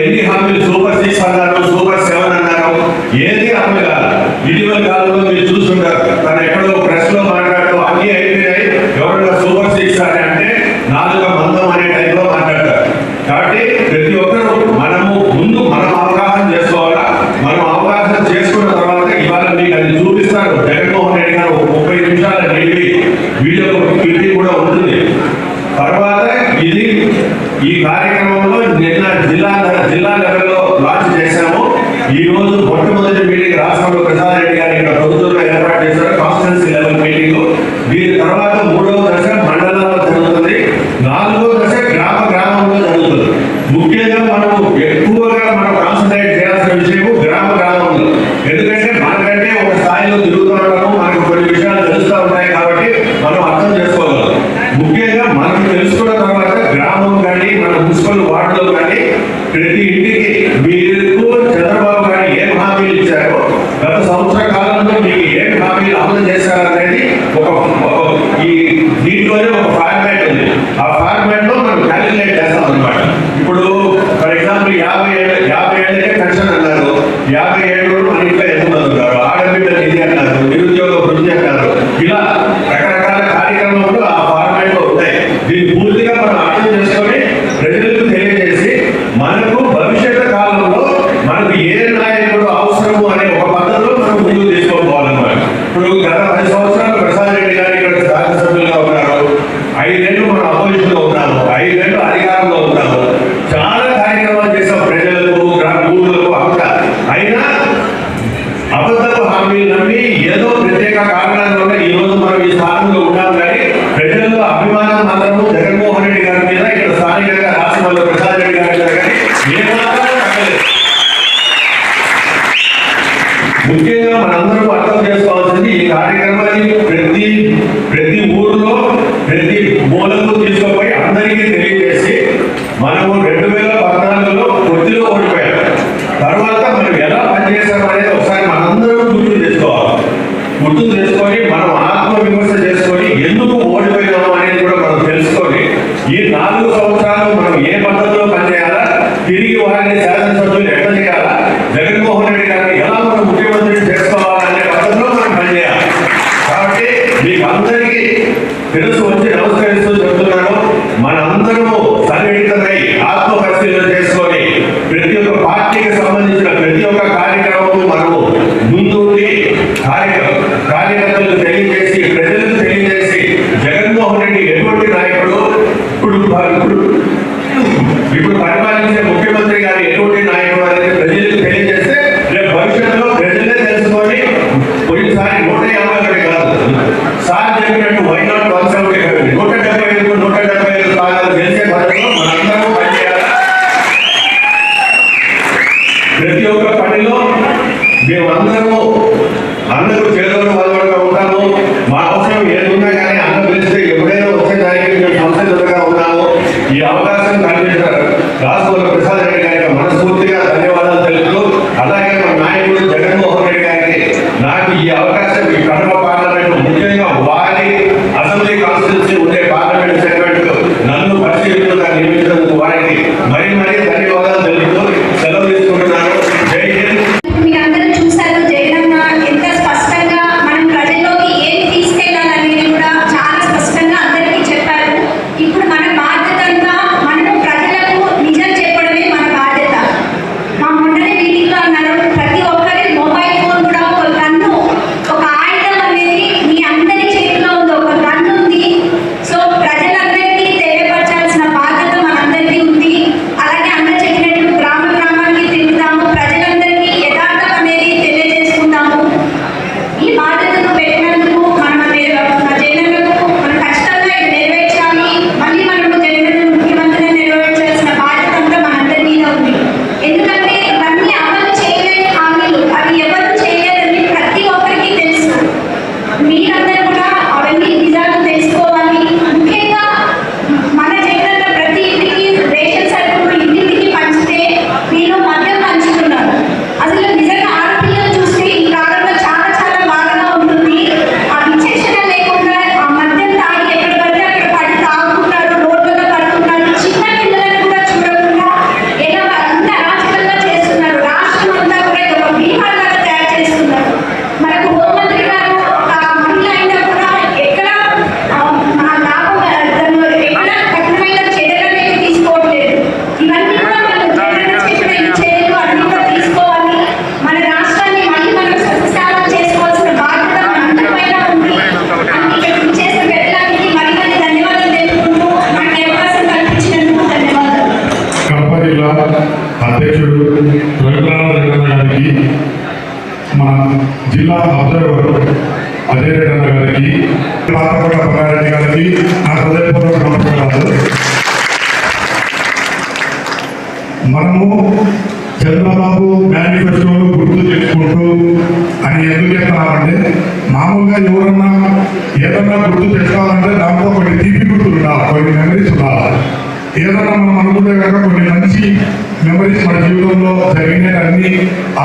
ఎన్ని హామీలు super six అన్నారు సూపర్ సెవెన్ అన్నారు ఏది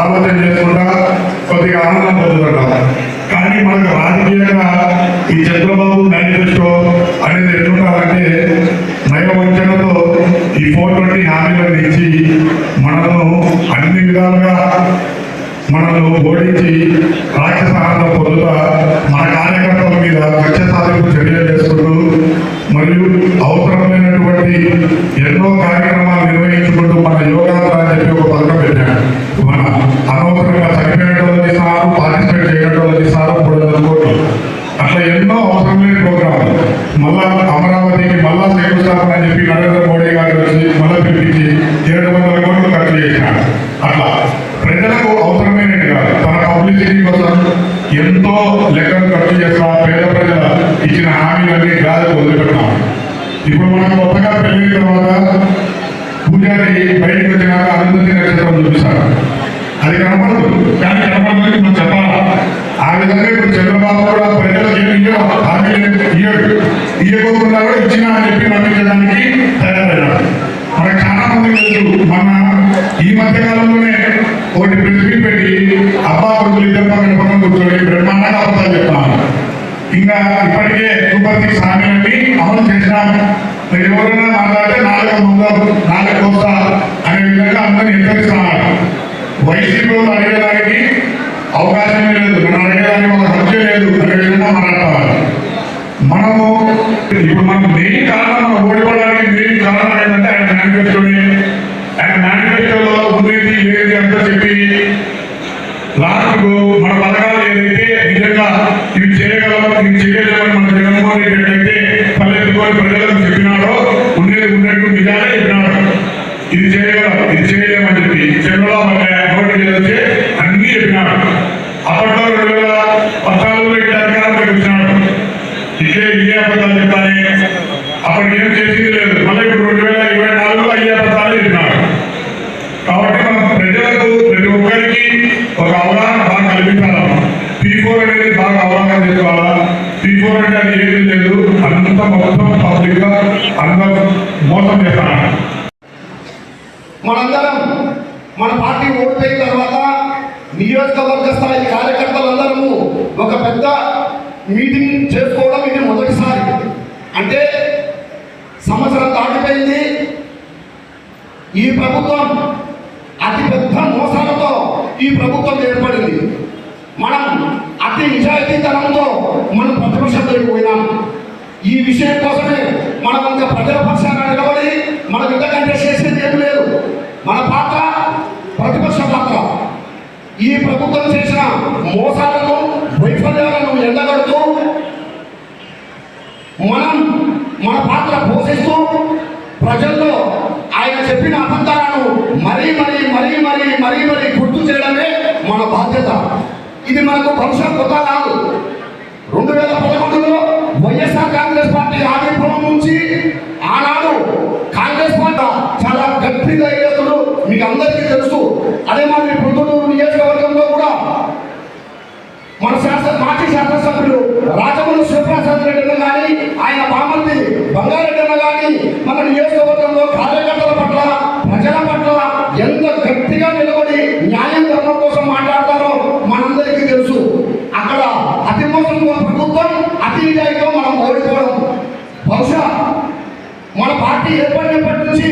ఆలోచన చేసుకుంటా కొద్దిగా ఆనందం పొందుతుంటాం కానీ మనకు రాజకీయంగా ఈ చంద్రబాబు మేనిఫెస్టో అనేది ఎట్లుంటారంటే నయవంచనతో ఈ ఫోర్ ట్వంటీ హామీలను ఇచ్చి మనను అన్ని విధాలుగా మనల్ని ఓడించి రాక్షస ఆనందం పొందుతా మన కార్యకర్తల మీద కక్ష సాధింపు చర్యలు చేసుకుంటూ మరియు అవసరమైనటువంటి ఎన్నో కార్యక్రమాలు నిర్వహించుకుంటూ మన యోగా అని చెప్పి ఒక పథకం అనవసరంగా చనిపోయేటోళ్ళు తీసారు పార్టిసిపేట్ చేయటోళ్ళు తీసారు మూడు వందల కోట్లు. అట్లా ఎన్నో అవసరం లేని ప్రోగ్రాంలు మళ్ళా అమర మళ్ళా శంకుస్థాపన అని చెప్పి నరేంద్ర మోడీ గారు వచ్చి మళ్ళా పిలిపించి ఏడు వందల కోట్లు ఖర్చు చేసినాడు అట్లా ప్రజలకు అవసరమైనది కాదు తన పబ్లిసిటీ కోసం ఎంతో లెక్కలు ఖర్చు చేస్తా పేద ప్రజల ఇచ్చిన హామీలన్నీ గాలి వదిలిపెట్టాం ఇప్పుడు మనం కొత్తగా పెళ్ళిన తర్వాత పూజారి బయటకు వచ్చినాక అరుంధతి నక్షత్రం చూపిస్తారు అది కనపడదు కానీ కనపడదని మనం చెప్పాలా ఆ విధంగా ఇప్పుడు చంద్రబాబు కూడా ప్రజలకు ఏమి హామీలు ఇయ్యడు ఇయ్యకోకుండా కూడా ఇచ్చిన అని చెప్పి నమ్మించడానికి తయారైనాడు మనకు చాలా మంది తెలుసు మన ఈ మధ్య కాలంలోనే ఒకటి ప్రెస్ పెట్టి అబ్బా కొడుకులు ఇద్దరు పక్కన పక్కన కూర్చొని బ్రహ్మాండంగా అబద్ధాలు చెప్తాను ఇంకా ఇప్పటికే సూపర్ సిక్స్ హామీలన్నీ అమలు చేసినాం మీరు ఎవరైనా మాట్లాడితే నాలుగు ముందు నాలుగు కోస్తా అనే విధంగా అందరినీ హెచ్చరిస్తున్నారు. వైసీపీ అడిగేదానికి అవకాశమే లేదు. మనం అడగడానికి మన హక్కు లేదు. అనే విధంగా మాట్లాడతారు. మనము ఇప్పుడు మనం మెయిన్ కారణం మనం ఓడిపోవడానికి మెయిన్ కారణం ఏంటంటే ఆయన మేనిఫెస్టోని ఆయన మేనిఫెస్టోలో ఉండేది లేది అంతా చెప్పి లాస్ట్కు మన పథకాలు ఏదైతే నిజంగా ఇవి చేయగలం ఇవి చేయలేమని మన జగన్మోహన్ రెడ్డి అయితే పల్లెత్తుకొని ప్రజలకు చెప్పినాడో ఉండేది ఉన్నట్టు నిజాలే చెప్పినాడు. ఇది చేయగలం ఇది చేయలేమని చెప్పి చంద్రబాబు అంటే నోటి చేస్తే అన్ని చెప్పినాడు. అప్పట్లో రెండు వేల పద్నాలుగులో ఇట్లా అధికారంలోకి వచ్చినాడు ఇదే ఇదే అబద్ధాలు చెప్పాలి అప్పటికి ఏం చేసింది లేదు. మళ్ళీ ఇప్పుడు రెండు వేల ఇరవై నాలుగులో అయ్యే అబద్ధాలు చెప్పినాడు. కాబట్టి మనం ప్రజలకు ప్రతి ఒక్కరికి ఒక అవగాహన బాగా కల్పించాలి? పీ ఫోర్ అనేది బాగా అవగాహన చేసుకోవాలా? పీ ఫోర్ అంటే అది ఏది లేదు. అంత మొత్తం పబ్లిక్గా మోసం చేస్తాను మనందరం మన పార్టీ ఓడిపోయిన తర్వాత నియోజకవర్గ స్థాయి కార్యకర్తలందరము ఒక పెద్ద మీటింగ్ చేసుకోవడం ఇది మొదటిసారి. అంటే సంవత్సరం దాటిపోయింది. ఈ ప్రభుత్వం అతి పెద్ద మోసాలతో ఈ ప్రభుత్వం ఏర్పడింది. మనం అతి నిజాయితీతనంతో మనం ప్రతిపక్షంలోకి పోయినాం. ఈ విషయం కోసమే మనం ఇంకా ప్రజల పక్షాన నిలబడి మనం ఇంతకంటే చేసేది ఏం లేదు. మన పాత్ర ప్రతిపక్ష పాత్ర. ఈ ప్రభుత్వం చేసిన మోసాలను వైఫల్యాలను ఎండగడుతూ మనం మన పాత్ర పోషిస్తూ ప్రజల్లో ఆయన చెప్పిన అబద్ధాలను మరీ మరీ మరీ మరీ మరీ మరీ గుర్తు చేయడమే మన బాధ్యత. ఇది మనకు బహుశా కొత్త కాదు. రెండు వేల పదకొండులో వైఎస్ఆర్ కాంగ్రెస్ పార్టీ ఆవిర్భావం నుంచి ఆనాడు కాంగ్రెస్ పార్టీ చాలా గట్టి ధైర్యస్తులు మీకు అందరికీ తెలుసు. అదే మాదిరి పొద్దుటూరు నియోజకవర్గంలో కూడా మన శాసన మాజీ శాసనసభ్యులు రాజములు శివప్రసాద్ రెడ్డి అన్న కానీ ఆయన బామర్ది బంగారెడ్డి అన్న కానీ మన నియోజకవర్గంలో కార్యకర్తల పట్ల ప్రజల పట్ల ఎంత గట్టిగా నిలబడి న్యాయం ధర్మం కోసం మాట్లాడతారో మనందరికీ తెలుసు. అక్కడ అతి మోసం ప్రభుత్వం అతి నిజాయితీతో మనం ఓడిపోవడం. బహుశా మన పార్టీ ఏర్పడినప్పటి నుంచి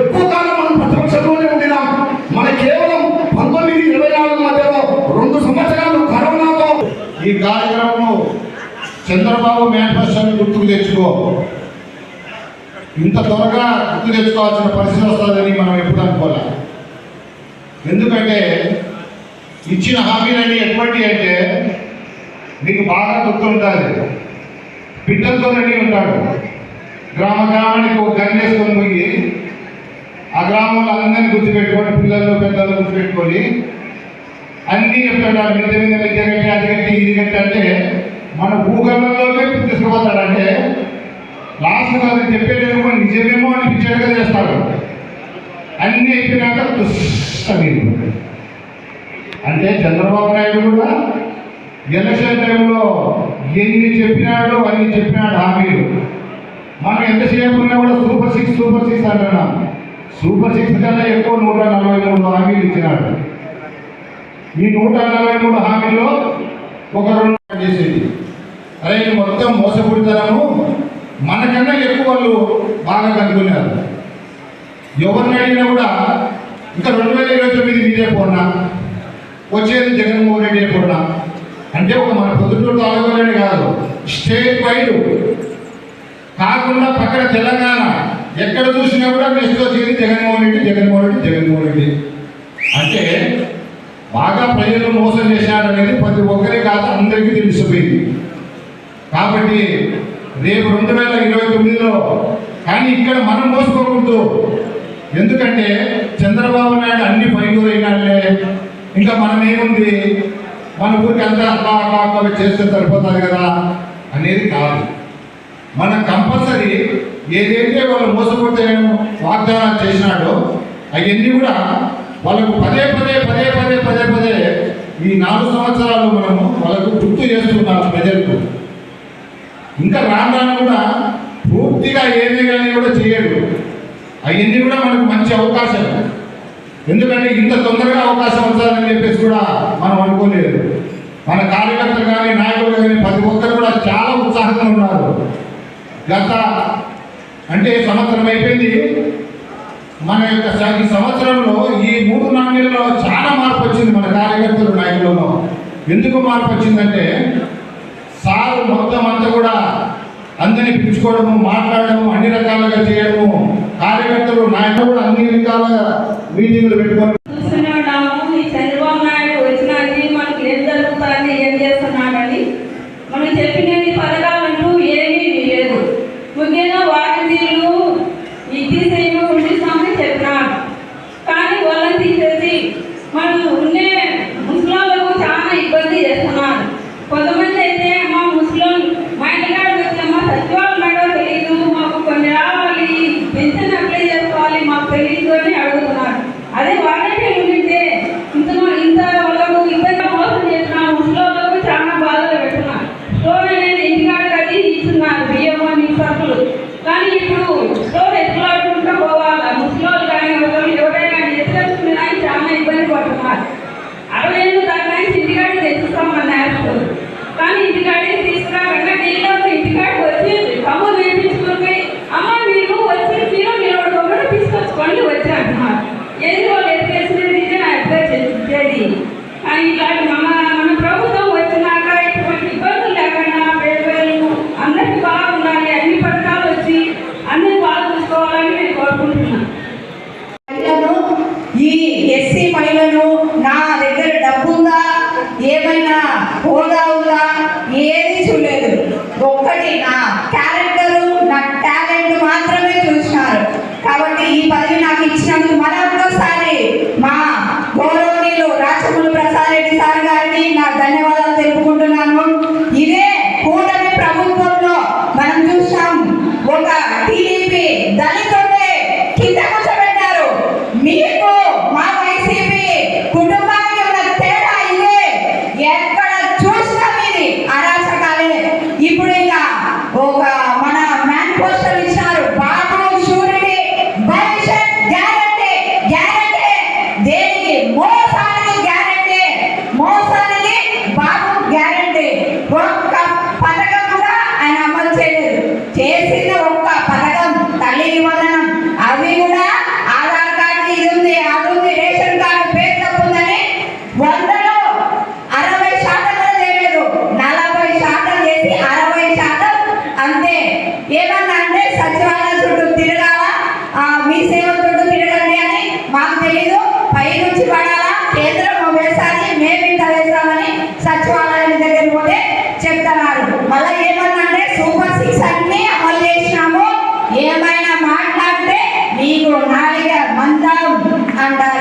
ఎక్కువ కాలం మనం ప్రతిపక్షంలోనే ఉండినాం. మన కేవలం పంతొమ్మిది ఇరవై నాలుగు మధ్యలో రెండు సంవత్సరాలు కరోనాతో ఈ కార్యక్రమం చంద్రబాబు మేనిఫెస్టోని గుర్తుకు తెచ్చుకో. ఇంత త్వరగా గుర్తు తెచ్చుకోవాల్సిన పరిస్థితి వస్తుందని మనం ఎప్పుడు అనుకోలే ఎందుకంటే ఇచ్చిన హామీలన్నీ ఎటువంటి అంటే మీకు బాగా గుర్తుంటుంది బిడ్డలతో రెడీ ఉంటాడు. గ్రామ గ్రామానికి ఒక గన్ వేసుకొని పోయి ఆ గ్రామంలో అందరినీ గుర్తుపెట్టుకొని పిల్లలు పెద్దలు గుర్తుపెట్టుకొని అన్నీ చెప్తాడు. మీద మీద మిద్దె కంటే అది కట్టి ఇది కట్టి అంటే మన భూగర్భంలోనే తీసుకుపోతాడు అంటే లాస్ట్ కాదు కూడా నిజమేమో అనిపించేట్టుగా చేస్తాడు. అన్నీ అయిపోయినాక తుస్సని అంటే చంద్రబాబు నాయుడు కూడా ఎలక్షన్ టైంలో ఎన్ని చెప్పినాడు అన్ని చెప్పినాడు హామీలు మనం ఎంతసేపు ఉన్నా కూడా సూపర్ సిక్స్ సూపర్ సిక్స్ అంటున్నాం. సూపర్ సిక్స్ కన్నా ఎక్కువ నూట నలభై మూడు హామీలు ఇచ్చినాడు. ఈ నూట నలభై మూడు హామీలో ఒక రెండు చేసేది. అరే మొత్తం మోసపూరితనము. మనకన్నా ఎక్కువ వాళ్ళు బాగా కనుక్కున్నారు. ఎవరిని అడిగినా కూడా ఇంకా రెండు వేల ఇరవై తొమ్మిది మీదే పోనా వచ్చేది జగన్మోహన్ రెడ్డి పోనా అంటే ఒక మన పొద్దుటూరు తాలూకాలోనే కాదు స్టేట్ వైడ్ కాకుండా పక్కన తెలంగాణ. ఎక్కడ చూసినా కూడా నెక్స్ట్ వచ్చేది జగన్మోహన్ రెడ్డి జగన్మోహన్ రెడ్డి జగన్మోహన్ రెడ్డి. అంటే బాగా ప్రజలు మోసం చేశాడనేది ప్రతి ఒక్కరి కాదు అందరికీ తెలిసిపోయింది. కాబట్టి రేపు రెండు వేల ఇరవై తొమ్మిదిలో కానీ ఇక్కడ మనం మోసుకోకూడదు. ఎందుకంటే చంద్రబాబు నాయుడు అన్ని ఫైనూర్ అయినాడులే ఇంకా మనం ఏముంది? మన ఊరికి అంతా అట్లా అట్లా అట్లా చేస్తే సరిపోతుంది కదా అనేది కాదు. మన కంపల్సరీ ఏదైతే వాళ్ళు మోసపోతే వాగ్దానాలు చేసినాడో అవన్నీ కూడా వాళ్ళకు పదే పదే పదే పదే పదే పదే ఈ నాలుగు సంవత్సరాలు మనము వాళ్ళకు గుర్తు చేస్తున్నాం ప్రజలకు. ఇంకా రామరామ రాను కూడా పూర్తిగా ఏమీ కానీ కూడా చేయడు. అవన్నీ కూడా మనకు మంచి అవకాశం ఎందుకంటే ఇంత తొందరగా అవకాశం వస్తుందని చెప్పేసి కూడా మనం అనుకోలేదు. మన కార్యకర్తలు కానీ నాయకులు కానీ ప్రతి ఒక్కరు కూడా చాలా ఉత్సాహంగా ఉన్నారు. గత అంటే సంవత్సరం అయిపోయింది. మన యొక్క ఈ సంవత్సరంలో ఈ మూడు నాణ్యాలలో చాలా మార్పు వచ్చింది మన కార్యకర్తలు నాయకులలో ఎందుకు మార్పు వచ్చిందంటే సార్ మొత్తం అంతా కూడా అందరినీ పిలుచుకోవడము మాట్లాడడము అన్ని రకాలుగా చేయడము కార్యకర్తలు నాయకులు కూడా అన్ని రకాలుగా మీటింగ్లు పెట్టుకొని Boa tarde. ভান্ডার